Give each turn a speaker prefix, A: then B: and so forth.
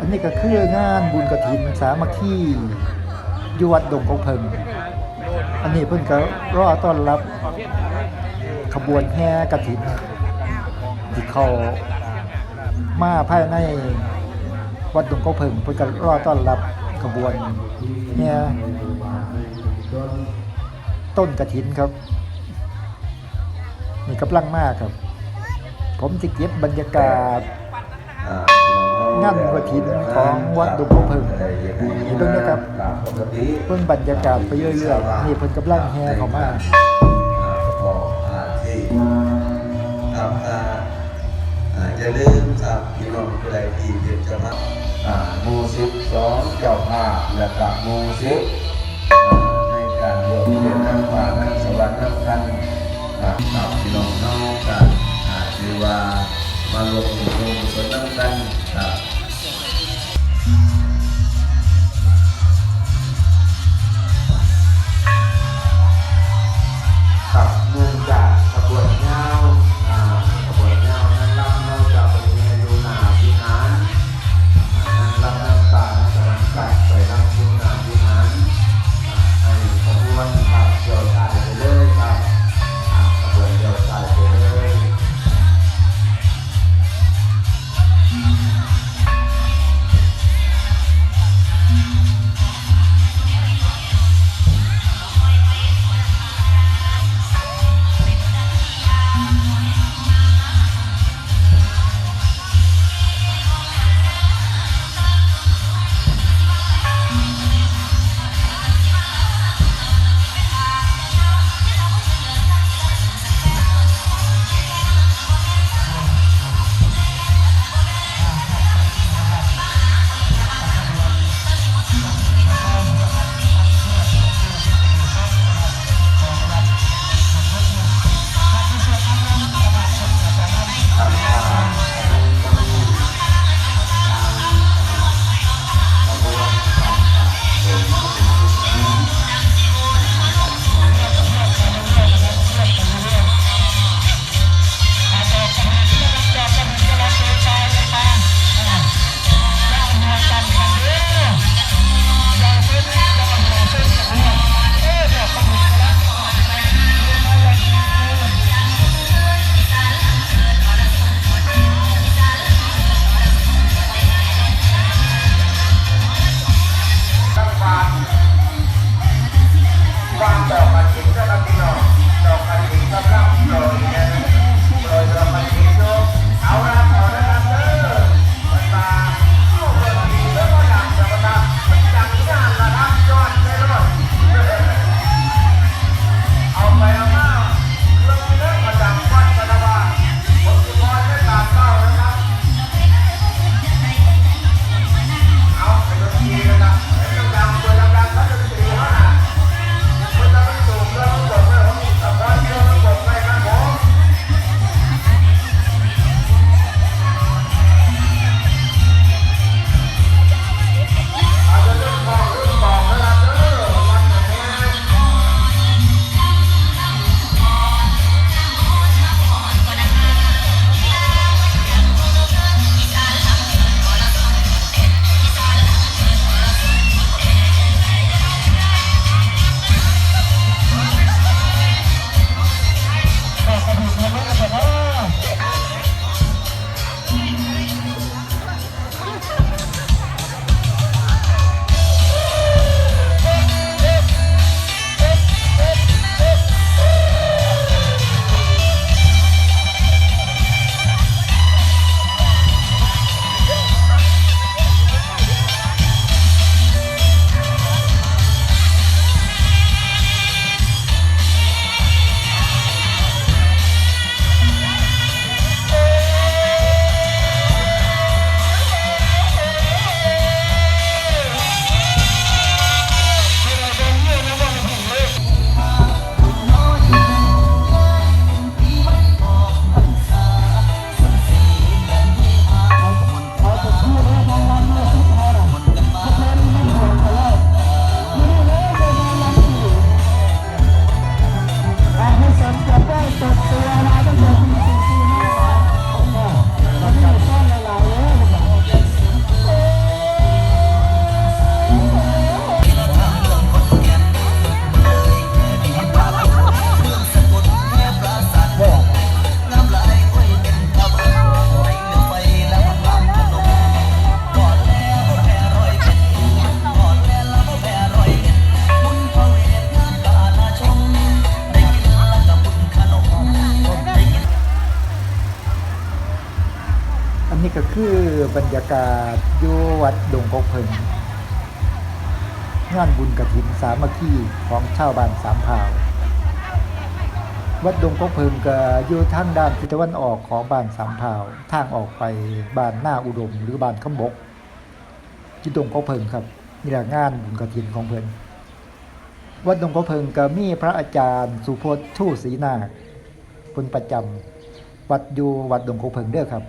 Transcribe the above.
A: อันนี้ก็คืองานบุญกระถินสามัคคีอยู่วัดดงของเพิง อันนี้เพิ่นก็รอต้อนรับขบวนแห่กระถินที่เขามาภายในวัดดงของเพิงเพิ่นก็รอต้อนรับขบวนแห่ต้นกระถินครับ กำลังมากครับ ผมจะเก็บบรรยากาศงานกฐินของวัดดงพเพิ่งนี่เบิ่งนะครับเพิ่งบรรยากาศไปเรื่อยๆนี่เพิ่นกำลังแห่เข้ามา
B: ครับอ่าอ่าอย่าลืมครับพี่น้องผู้ใดที่เป็นเจ้าภาพมูสิบสองเจ้าภาพและกับหมูสิบ มา นี้ก็คือบรรยากา
A: ศอยู่วัดดงกกเพิงงานบุญกระถินสามัคคีของชาวบ้านสามพาว วัดดงกกเพิงก็อยู่ทางด้านทิศตะวันออกของบ้านสามพาว ทางออกไปบ้านหน้าอุดมหรือบ้านขมบกที่ดงกกเพิงครับนี่แหละงานบุญกระถินของเพิ่นวัดดงกกเพิงก็มีพระอาจารย์สุพจน์ชูศรีนาคคนประจำวัดอยู่วัดดงกกเพิงเด้อครับ